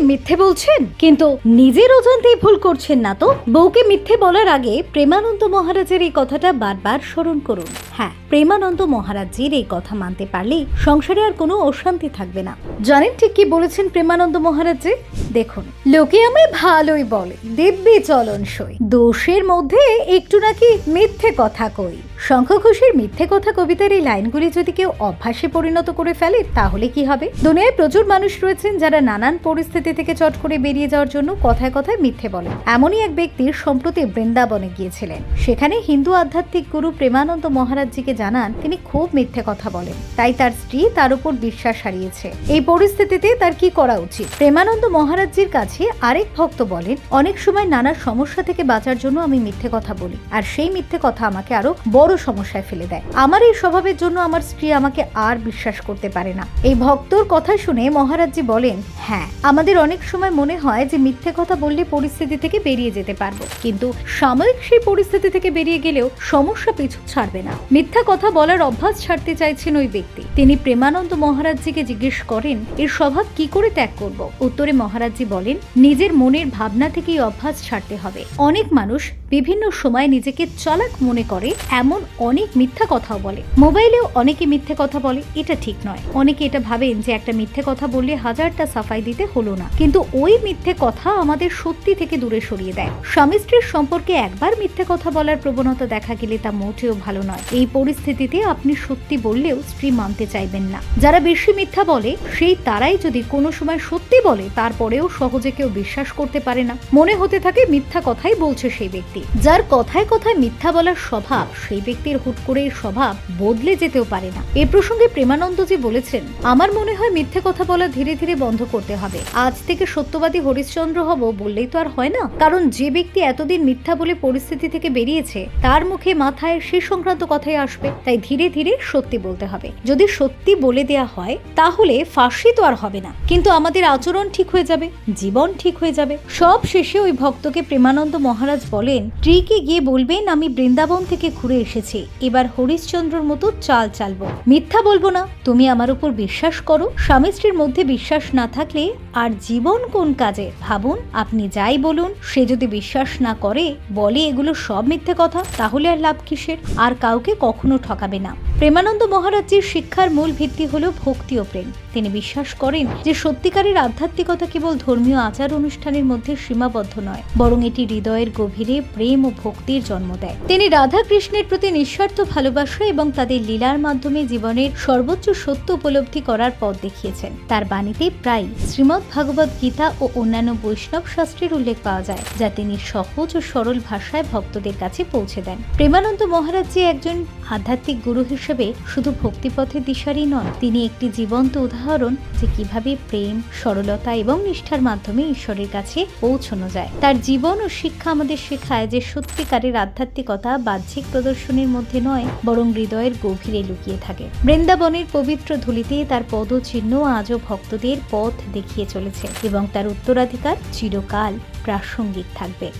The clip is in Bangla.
মিথ্যে বলছেন? কিন্তু নিজের অজান্তেই ভুল করছেন না তো? বউকে মিথ্যে বলার আগে প্রেমানন্দ মহারাজের এই কথাটা বারবার স্মরণ করুন। হ্যাঁ প্রেমানন্দ মহারাজজির এই কথা মানতে পারলেই সংসারে আর কোনো অশান্তি থাকবে না। জানেন ঠিক কি বলেছেন প্রেমানন্দ মহারাজজি? দেখুন, লোকে আমায় ভালোই বলে, দিব্যি চলন সই। দোষের মধ্যে একটু নাকি মিথ্যে কথা কই। শঙ্খ ঘোষের মিথ্যে কথা কবিতার এই লাইনগুলি যদি কেউ অভ্যাসে পরিণত করে ফেলে, তাহলে কি হবে? দুনিয়ায় প্রচুর মানুষ রয়েছেন যারা নানান পরিস্থিতি থেকে চট করে বেরিয়ে যাওয়ার জন্য কথায় কথায় মিথ্যে বলেন। এমনই এক ব্যক্তির সম্প্রতি বৃন্দাবনে গিয়েছিলেন। সেখানে হিন্দু আধ্যাত্মিক গুরু প্রেমানন্দ মহারাজজিকে জানান, তিনি খুব মিথ্যে কথা বলেন। তাই তার স্ত্রী তার উপর বিশ্বাস হারিয়েছে। এই পরিস্থিতিতে তার কি করা উচিত? প্রেমানন্দ মহারাজজির কাছে আরেক ভক্ত বলেন, অনেক সময় নানা সমস্যা থেকে বাঁচার জন্য আমি মিথ্যে কথা বলি, আর সেই মিথ্যে কথা আমাকে আরও বড় সমস্যায় ফেলে দেয়। আমার এই স্বভাবের জন্য আমার স্ত্রী আমাকে আর বিশ্বাস করতে পারে না। এই ভক্তর কথা শুনে মহারাজজি বলেন হ্যাঁ আমাদের অনেক সময় মনে হয় যে মিথ্যে কথা বললে পরিস্থিতি থেকে বেরিয়ে যেতে পারব। কিন্তু সাময়িক সেই পরিস্থিতি থেকে বেরিয়ে গেলেও সমস্যা পিছু ছাড়বে না। মিথ্যা কথা বলার অভ্যাস ছাড়তে চাইছেন ওই ব্যক্তি। তিনি প্রেমানন্দ মহারাজজিকে জিজ্ঞেস করেন, এর স্বভাব কি করে ত্যাগ করব? উত্তরে মহারাজজি বলেন, নিজের মনের ভাবনা থেকে এই অভ্যাস ছাড়তে হবে। অনেক মানুষ বিভিন্ন সময় নিজেকে চালাক মনে করে, এমন অনেক মিথ্যা কথাও বলে। মোবাইলেও অনেকে মিথ্যে কথা বলে, এটা ঠিক নয়। অনেকে এটা ভাবেন যে একটা মিথ্যে কথা বললে হাজারটা সাফাই দিতে হলো না। কিন্তু ওই মিথ্যে কথা আমাদের সত্যি থেকে দূরে সরিয়ে দেয়। স্বামী স্ত্রীর সম্পর্কে একবার মিথ্যে কথা বলার প্রবণতা দেখা গেলে তা মোটেও ভালো নয়। এই পরিস্থিতিতে আপনি সত্যি বললেও স্ত্রী মানতে চাইবেন না। যারা বেশি মিথ্যা বলে, সেই তারাই যদি কোনো সময় বলে, তারপরেও সহজে কেউ বিশ্বাস করতে পারে না। মনে হতে থাকে মিথ্যা কথাই বলছে সেই ব্যক্তি। যার কথায় কথায় মিথ্যা বলার স্বভাব, সেই ব্যক্তির হুট করে স্বভাব বদলে যেতেও পারে না। এ প্রসঙ্গে প্রেমানন্দ প্রেমানন্দজি বলেছেন, আমার মনে হয় মিথ্যে কথা বলা ধীরে ধীরে বন্ধ করতে হবে। আজ থেকে সত্যবাদী হরিশ্চন্দ্র হব বললেই তো আর হয় না। কারণ যে ব্যক্তি এতদিন মিথ্যা বলে পরিস্থিতি থেকে বেরিয়েছে, তার মুখে মাথায় সে সংক্রান্ত কথাই আসবে। তাই ধীরে ধীরে সত্যি বলতে হবে। যদি সত্যি বলে দেয়া হয়, তাহলে ফাঁসি তো আর হবে না। কিন্তু আমাদের আচরণ ঠিক হয়ে যাবে, জীবন ঠিক হয়ে যাবে। সব শেষে ওই ভক্তকে প্রেমানন্দ মহারাজ বলেন স্ত্রীকে গিয়ে বলবেন, আমি বৃন্দাবন থেকে ঘুরে এসেছি। এবার হরিশ্চন্দ্রর মতো চাল চালবো। মিথ্যা বলব না, তুমি আমার উপর বিশ্বাস করো। স্বামী স্ত্রীর মধ্যে বিশ্বাস না থাকলে আর জীবন কোন কাজে? ভাবুন, আপনি যাই বলুন, সে যদি বিশ্বাস না করে, বলে এগুলো সব মিথ্যে কথা, তাহলে আর লাভ কিসের? আর কাউকে কখনো ঠকাবে না। প্রেমানন্দ মহারাজজির শিক্ষার মূল ভিত্তি হলো ভক্তি ও প্রেম। তিনি বিশ্বাস করেন যে সত্যিকারের আধ্যাত্মিকতা কেবল ধর্মীয় আচার অনুষ্ঠানের মধ্যে সীমাবদ্ধ নয়, বরং এটি হৃদয়ের গভীরে প্রেম ও ভক্তির জন্ম দেয়। তিনি রাধা কৃষ্ণের প্রতি নিঃস্বার্থ ভালোবাসা এবং তাদের লীলার মাধ্যমে জীবনের সর্বোচ্চ সত্য উপলব্ধি করার পথ দেখিয়েছেন। তার বাণীতে প্রায় শ্রীমৎ ভাগবত গীতা ও অন্যান্য বৈষ্ণব শাস্ত্রের উল্লেখ পাওয়া যায়, যা তিনি সহজ ও সরল ভাষায় ভক্তদের কাছে পৌঁছে দেন। প্রেমানন্দ মহারাজ যে একজন আধ্যাত্মিক গুরু হিসেবে শুধু ভক্তিপথের দিশারই নন, তিনি একটি জীবন্ত উদাহরণ যে কীভাবে প্রেম, সরলতা এবং নিষ্ঠার মাধ্যমে ঈশ্বরের কাছে পৌঁছানো যায়। তার জীবন ও শিক্ষা আমাদের শেখায় যে সত্যিকারের আধ্যাত্মিকতা বাহ্যিক প্রদর্শনীর মধ্যে নয়, বরং হৃদয়ের গভীরে লুকিয়ে থাকে। বৃন্দাবনের পবিত্র ধুলিতে তার পদচিহ্ন আজও ভক্তদের পথ দেখিয়ে চলেছে এবং তার উত্তরাধিকার চিরকাল প্রাসঙ্গিক থাকবে।